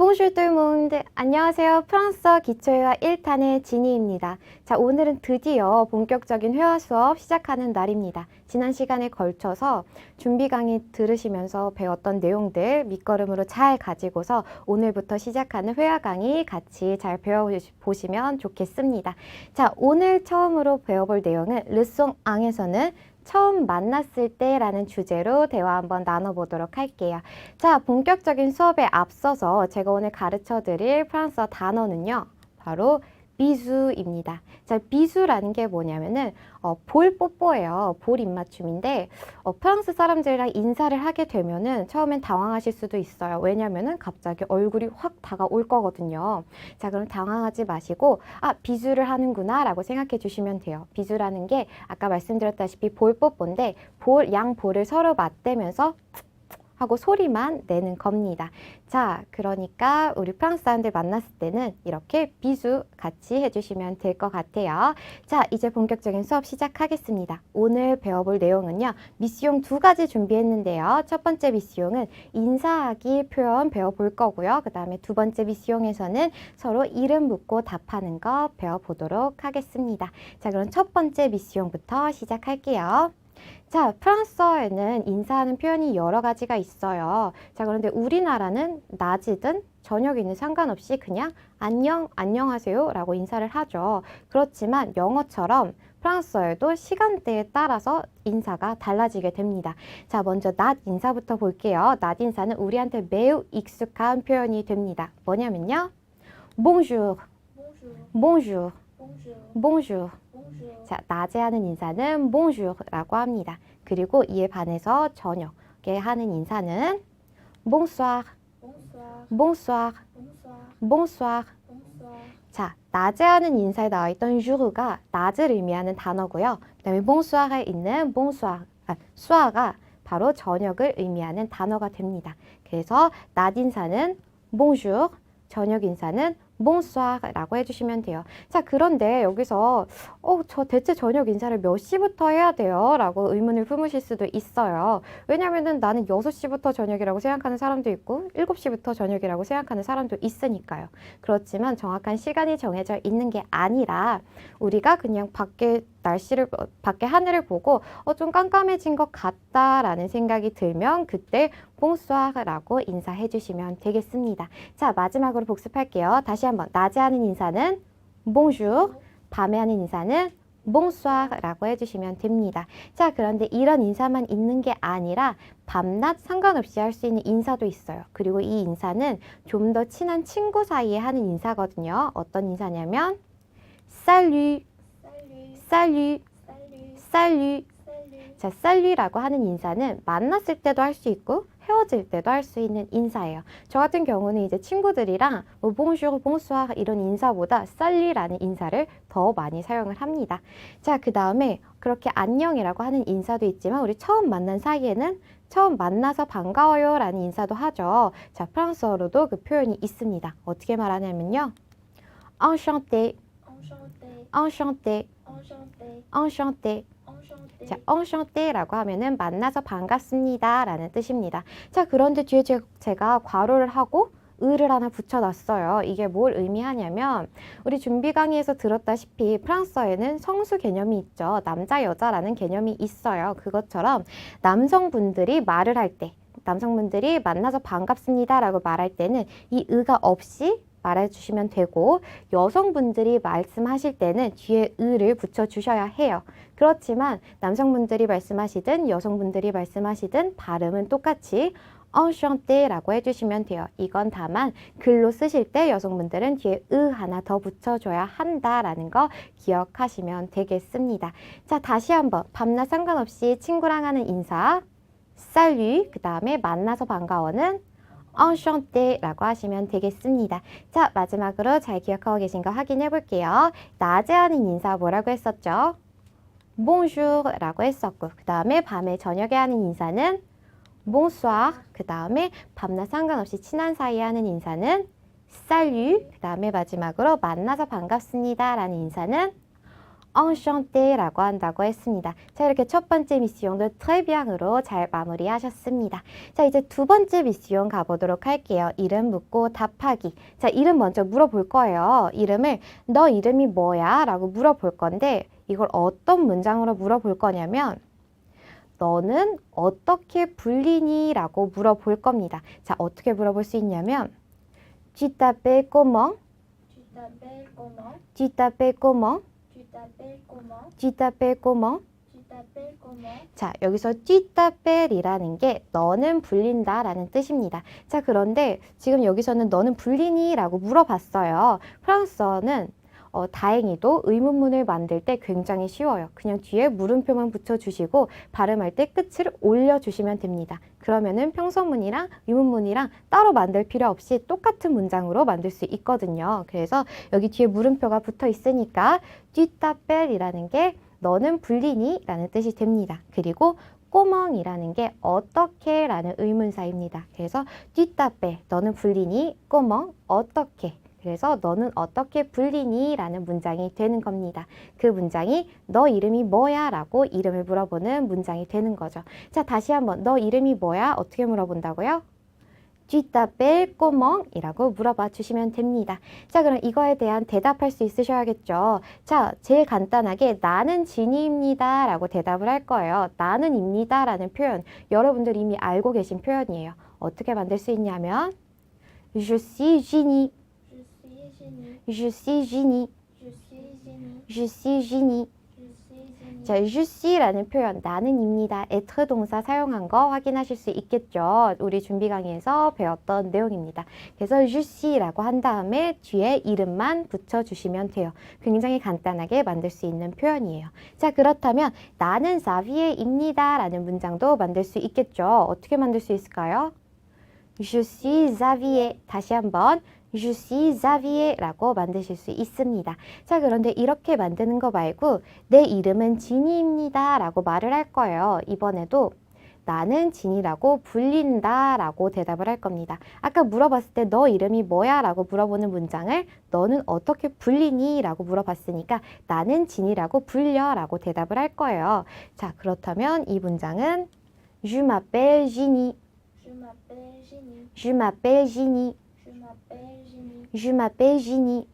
Le monde. 안녕하세요. 프랑스어 기초회화 1탄의 지니입니다. 자, 오늘은 드디어 본격적인 회화 수업 시작하는 날입니다. 지난 시간에 걸쳐서 준비 강의 들으시면서 배웠던 내용들 밑거름으로 잘 가지고서 오늘부터 시작하는 회화 강의 같이 잘 배워보시면 좋겠습니다. 자, 오늘 처음으로 배워볼 내용은 르송 앙에서는 처음 만났을 때라는 주제로 대화 한번 나눠보도록 할게요. 자, 본격적인 수업에 앞서서 제가 오늘 가르쳐 드릴 프랑스어 단어는요. 바로 비수입니다. 자, 비수라는 게 뭐냐면은 어, 볼 뽀뽀예요. 볼 입맞춤인데 어, 프랑스 사람들이랑 인사를 하게 되면은 처음엔 당황하실 수도 있어요. 왜냐면은 갑자기 얼굴이 확 다가올 거거든요. 자, 그럼 당황하지 마시고 아, 비수를 하는구나라고 생각해 주시면 돼요. 비수라는 게 아까 말씀드렸다시피 볼 뽀뽀인데 볼, 양 볼을 서로 맞대면서 하고 소리만 내는 겁니다. 자, 그러니까 우리 프랑스 사람들 만났을 때는 이렇게 비수 같이 해주시면 될 것 같아요. 자, 이제 본격적인 수업 시작하겠습니다. 오늘 배워볼 내용은요, 미스용 두 가지 준비했는데요. 첫 번째 미스용은 인사하기 표현 배워볼 거고요. 그 다음에 두 번째 미스용에서는 서로 이름 묻고 답하는 거 배워보도록 하겠습니다. 자, 그럼 첫 번째 미스용부터 시작할게요. 자, 프랑스어에는 인사하는 표현이 여러 가지가 있어요. 자, 그런데 우리나라는 낮이든 저녁이든 상관없이 그냥 안녕, 안녕하세요 라고 인사를 하죠. 그렇지만 영어처럼 프랑스어에도 시간대에 따라서 인사가 달라지게 됩니다. 자, 먼저 낮 인사부터 볼게요. 낮 인사는 우리한테 매우 익숙한 표현이 됩니다. 뭐냐면요. bonjour, bonjour, Bonjour, bonjour. 자, 낮에 하는 인사는 bonjour라고 합니다. 그리고 이에 반해서 저녁에 하는 인사는 bonsoir, Bonsoir, bonsoir. 자, 낮에 하는 인사에 나와 있던 jour가 낮을 의미하는 단어고요. 그다음에 bonsoir에 있는 bonsoir, 아, soir가 바로 저녁을 의미하는 단어가 됩니다. 그래서 낮 인사는 bonjour, 저녁 인사는 bonsoir라고 해주시면 돼요. 자, 그런데 여기서 어, 저 대체 저녁 인사를 몇 시부터 해야 돼요? 라고 의문을 품으실 수도 있어요. 왜냐면은 나는 6시부터 저녁이라고 생각하는 사람도 있고 7시부터 저녁이라고 생각하는 사람도 있으니까요. 그렇지만 정확한 시간이 정해져 있는 게 아니라 우리가 그냥 밖에 날씨를 어, 밖에 하늘을 보고 어, 좀 깜깜해진 것 같다라는 생각이 들면 그때 봉수아라고 인사해 주시면 되겠습니다. 자, 마지막으로 복습할게요. 다시 한번 낮에 하는 인사는 bonjour, 밤에 하는 인사는 bonsoir라고 해주시면 됩니다. 자, 그런데 이런 인사만 있는 게 아니라 밤낮 상관없이 할 수 있는 인사도 있어요. 그리고 이 인사는 좀 더 친한 친구 사이에 하는 인사거든요. 어떤 인사냐면 Salut, salut. salut. 자, salu라고 하는 인사는 만났을 때도 할 수 있고 헤어질 때도 할 수 있는 인사예요. 저 같은 경우는 이제 친구들이랑 뭐 bonjour, bonsoir 이런 인사보다 salu라는 인사를 더 많이 사용을 합니다. 자, 그 다음에 그렇게 안녕이라고 하는 인사도 있지만 우리 처음 만난 사이에는 처음 만나서 반가워요 라는 인사도 하죠. 자, 프랑스어로도 그 표현이 있습니다. 어떻게 말하냐면요. enchanté, Enchanté, enchanté, enchanté, enchanté. enchanté. 자, enchanté라고 하면은 만나서 반갑습니다라는 뜻입니다. 자, 그런데 뒤에 제, 제가 괄호를 하고 을을 하나 붙여놨어요. 이게 뭘 의미하냐면 우리 준비 강의에서 들었다시피 프랑스어에는 성수 개념이 있죠. 남자 여자라는 개념이 있어요. 그것처럼 남성분들이 말을 할 때, 남성분들이 만나서 반갑습니다라고 말할 때는 이 의가 없이 말해주시면 되고 여성분들이 말씀하실 때는 뒤에 을을 붙여주셔야 해요. 그렇지만 남성분들이 말씀하시든 여성분들이 말씀하시든 발음은 똑같이 enchanté라고 해주시면 돼요. 이건 다만 글로 쓰실 때 여성분들은 뒤에 으 하나 더 붙여줘야 한다라는 거 기억하시면 되겠습니다. 자, 다시 한번 밤낮 상관없이 친구랑 하는 인사 salut 그 다음에 만나서 반가워는 enchanté라고 하시면 되겠습니다. 자, 마지막으로 잘 기억하고 계신 거 확인해 볼게요. 낮에 하는 인사 뭐라고 했었죠? bonjour라고 했었고 그 다음에 밤에 저녁에 하는 인사는 bonsoir 그 다음에 밤낮 상관없이 친한 사이에 하는 인사는 salut 그 다음에 마지막으로 만나서 반갑습니다 라는 인사는 enchanté라고 한다고 했습니다. 자, 이렇게 첫 번째 미션도 très bien으로 잘 마무리하셨습니다. 자, 이제 두 번째 미션 가보도록 할게요. 이름 묻고 답하기. 자, 이름 먼저 물어볼 거예요. 이름을 너 이름이 뭐야? 라고 물어볼 건데 이걸 어떤 문장으로 물어볼 거냐면 너는 어떻게 불리니? 라고 물어볼 겁니다. 자, 어떻게 물어볼 수 있냐면 Tu t'appelles comment? Tu t'appelles comment Tu t'appelles comment? T'appelles comment 자, 여기서 쥐따벨이라는 게 너는 불린다 라는 뜻입니다. 자, 그런데 지금 여기서는 너는 불리니? 라고 물어봤어요. 프랑스어는 어, 다행히도 의문문을 만들 때 굉장히 쉬워요. 그냥 뒤에 물음표만 붙여주시고 발음할 때 끝을 올려주시면 됩니다. 그러면은 평서문이랑 의문문이랑 따로 만들 필요 없이 똑같은 문장으로 만들 수 있거든요. 그래서 여기 뒤에 물음표가 붙어 있으니까 쥐따벨이라는 게 너는 불리니? 라는 뜻이 됩니다. 그리고 꼬멍이라는 게 어떻게? 라는 의문사입니다. 그래서 쥐따빼 너는 불리니? 꼬멍 어떻게? 그래서 너는 어떻게 불리니? 라는 문장이 되는 겁니다. 그 문장이 너 이름이 뭐야? 라고 이름을 물어보는 문장이 되는 거죠. 자, 다시 한번 너 이름이 뭐야? 어떻게 물어본다고요? 쥐따뺄 꼬멍이라고 물어봐 주시면 됩니다. 자, 그럼 이거에 대한 대답할 수 있으셔야겠죠. 자, 제일 간단하게 나는 진이입니다 라고 대답을 할 거예요. 나는 입니다 라는 표현 여러분들 이미 알고 계신 표현이에요. 어떻게 만들 수 있냐면 Je suis Ginny, Je suis Ginny. Je suis Ginny. 자, je suis,라는 표현 나는입니다. être 동사 사용한 거 확인하실 수 있겠죠. 우리 준비 강의에서 배웠던 내용입니다. 그래서 je suis,라고 한 다음에 뒤에 이름만 붙여 주시면 돼요. 굉장히 간단하게 만들 수 있는 표현이에요. 자, 그렇다면 나는 자비에입니다라는 문장도 만들 수 있겠죠. 어떻게 만들 수 있을까요? Je suis Xavier. 다시 한번 Je suis Xavier라고 만드실 수 있습니다. 자, 그런데 이렇게 만드는 거 말고 내 이름은 진이입니다. 라고 말을 할 거예요. 이번에도 나는 진이라고 불린다 라고 대답을 할 겁니다. 아까 물어봤을 때 너 이름이 뭐야? 라고 물어보는 문장을 너는 어떻게 불리니? 라고 물어봤으니까 나는 진이라고 불려 라고 대답을 할 거예요. 자, 그렇다면 이 문장은 Je m'appelle Ginny. Je m'appelle Ginny. Je m'appelle Ginny. Je m'appelle Ginny.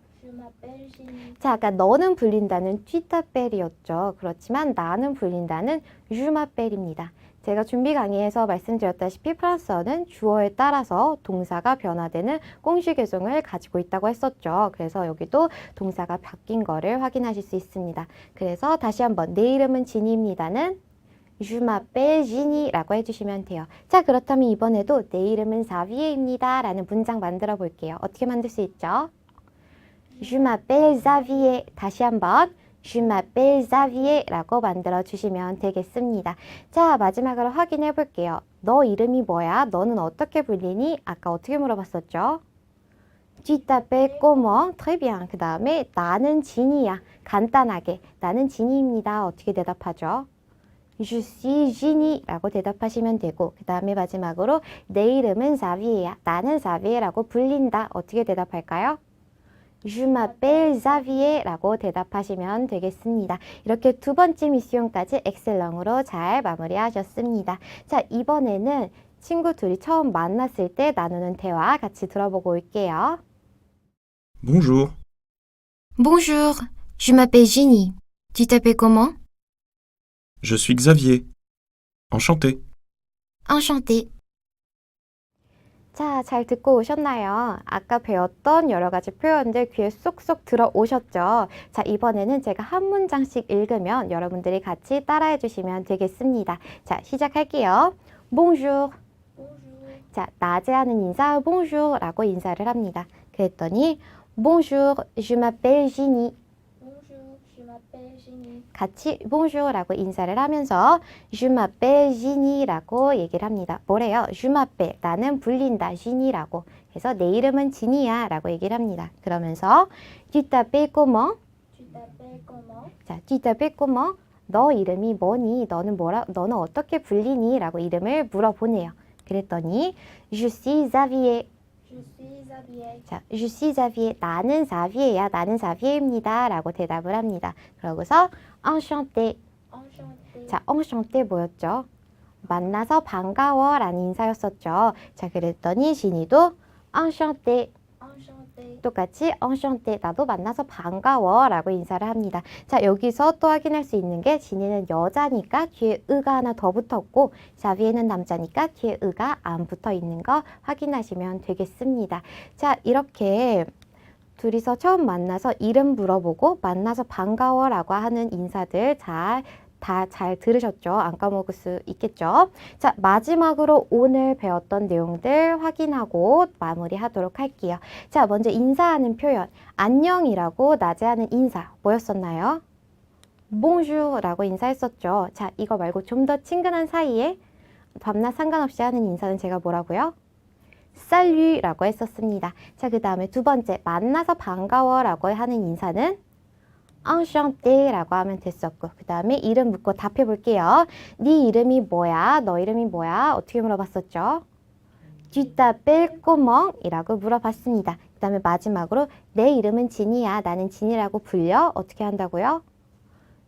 자, 아까 너는 불린다는 쥐따벨이었죠. 그렇지만 나는 불린다는 ዡ마벨입니다. 제가 준비 강의에서 말씀드렸다시피 프랑스어는 주어에 따라서 동사가 변화되는 공식 개성을 가지고 있다고 했었죠. 그래서 여기도 동사가 바뀐 거를 확인하실 수 있습니다. 그래서 다시 한번 내 이름은 진이입니다는 M'appelle Ginny라고 해주시면 돼요. 자, 그렇다면 이번에도 내 이름은 사비에입니다. 라는 문장 만들어 볼게요. 어떻게 만들 수 있죠? M'appelle Xavier. 다시 한번 m'appelle Xavier라고 만들어 주시면 되겠습니다. 자, 마지막으로 확인해 볼게요. 너 이름이 뭐야? 너는 어떻게 불리니? 아까 어떻게 물어봤었죠? Tu t'appelles. 그 다음에 나는 진이야. 간단하게 나는 진이입니다. 어떻게 대답하죠? Je suis Ginny라고 대답하시면 되고 그 다음에 마지막으로 내 이름은 Xavier야. 나는 Xavier라고 불린다. 어떻게 대답할까요? Je m'appelle Xavier라고 대답하시면 되겠습니다. 이렇게 두 번째 미션까지 엑셀런으로 잘 마무리하셨습니다. 자, 이번에는 친구 둘이 처음 만났을 때 나누는 대화 같이 들어보고 올게요. Bonjour, Bonjour, je m'appelle Jenny. Tu t'appelles comment je suis Xavier. Enchanté. Enchantée. 자, 잘 듣고 오셨나요? 아까 배웠던 여러 가지 표현들 귀에 쏙쏙 들어오셨죠? 자, 이번에는 제가 한 문장씩 읽으면 여러분들이 같이 따라해 주시면 되겠습니다. 자, 시작할게요. Bonjour. 자, 낮에 하는 인사 bonjour라고 인사를 합니다. 그랬더니 Bonjour, je m'appelle Ginny. Bonjour. Je m'appelle Ginny. 같이 bonjour라고 인사를 하면서 je m'appelle Ginny라고 얘기를 합니다. 뭐래요? je m'appelle 나는 불린다 Ginny라고. 그래서 내 이름은 진이야라고 얘기를 합니다. 그러면서 tu t'appelles comment? Tu t'appelles comment 자, tu t'appelles comment? 너 이름이 뭐니? 너는 뭐라? 너는 어떻게 불리니? 라고 이름을 물어보네요. 그랬더니 suis Xavier. 자, je suis Xavier. 나는 자비에야. 나는 자비에입니다. 라고 대답을 합니다. 그러고서 enchanté. Enchanté. 자, enchanté 뭐였죠? 만나서 반가워 라는 인사였었죠. 자, 그랬더니 진이도 enchanté. Enchanté. 똑같이 enchanté. 나도 만나서 반가워 라고 인사를 합니다. 자, 여기서 또 확인할 수 있는 게 진이는 여자니까 뒤에 으가 하나 더 붙었고 자비에는 남자니까 뒤에 으가 안 붙어 있는 거 확인하시면 되겠습니다. 자, 이렇게 둘이서 처음 만나서 이름 물어보고 만나서 반가워 라고 하는 인사들 잘 다 잘 들으셨죠? 안 까먹을 수 있겠죠? 자, 마지막으로 오늘 배웠던 내용들 확인하고 마무리하도록 할게요. 자, 먼저 인사하는 표현. 안녕이라고 낮에 하는 인사. 뭐였었나요? bonjour라고 인사했었죠. 자, 이거 말고 좀 더 친근한 사이에 밤낮 상관없이 하는 인사는 제가 뭐라고요? salut라고 했었습니다. 자, 그 다음에 두 번째, 만나서 반가워라고 하는 인사는 enchanté라고 하면 됐었고, 그 다음에 이름 묻고 답해 볼게요. 네 이름이 뭐야? 너 이름이 뭐야? 어떻게 물어봤었죠? Tu t'appelles comment? 이라고 물어봤습니다. 그 다음에 마지막으로 내 이름은 진이야. 나는 진이라고 불려. 어떻게 한다고요?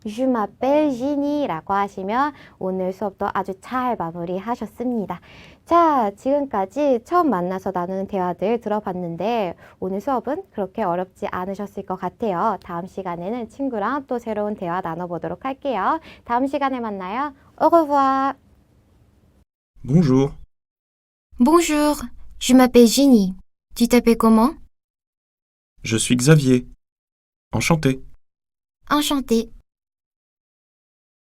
Je m'appelle 진이라고 하시면 오늘 수업도 아주 잘 마무리하셨습니다. 자, 지금까지 처음 만나서 나누는 대화들 들어봤는데 오늘 수업은 그렇게 어렵지 않으셨을 것 같아요. 다음 시간에는 친구랑 또 새로운 대화 나눠보도록 할게요. 다음 시간에 만나요. Au revoir. Bonjour. Bonjour, je m'appelle Jenny. Tu t'appelles comment Je suis Xavier. Enchanté. Enchanté.